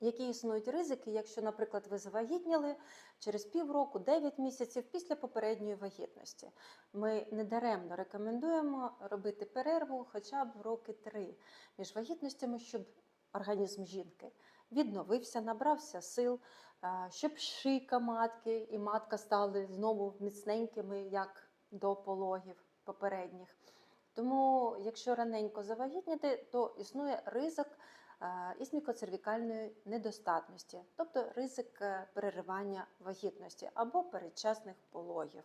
Які існують ризики, якщо, наприклад, ви завагітніли через півроку, 9 місяців після попередньої вагітності? Ми недаремно рекомендуємо робити перерву хоча б роки 3 між вагітностями, щоб організм жінки відновився, набрався сил, щоб шийка матки і матка стали знову міцненькими, як до пологів попередніх. Тому, якщо раненько завагітніти, то існує ризик е, ісмікоцервікальної недостатності, тобто ризик е, переривання вагітності або передчасних пологів.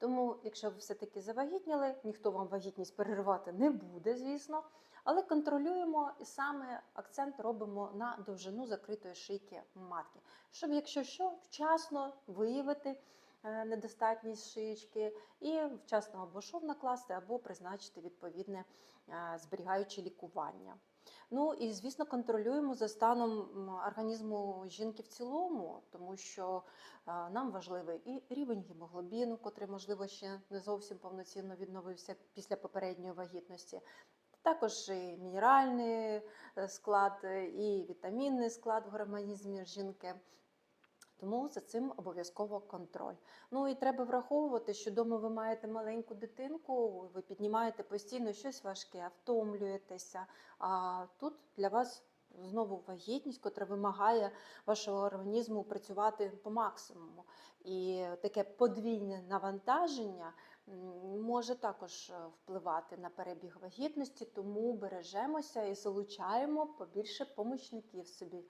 Тому, якщо ви все-таки завагітніли, ніхто вам вагітність переривати не буде, звісно, але контролюємо і саме акцент робимо на довжину закритої шийки матки, щоб, якщо що, вчасно виявити е, недостатність шиєчки і вчасно або шов накласти, або призначити відповідне е, зберігаюче лікування. Ну і звісно, контролюємо за станом організму жінки в цілому, тому що е, нам важливий і рівень гемоглобіну, котрий, можливо, ще не зовсім повноцінно відновився після попередньої вагітності. Також і мінеральний е, склад, е, і вітамінний склад в організмі жінки. Тому за цим обов'язково контроль. Ну і треба враховувати, що вдома ви маєте маленьку дитинку, ви піднімаєте постійно щось важке, втомлюєтеся. А тут для вас знову вагітність, котра вимагає вашого організму працювати по максимуму. І таке подвійне навантаження може також е, впливати на перебіг вагітності, тому бережемося і залучаємо побільше помічників собі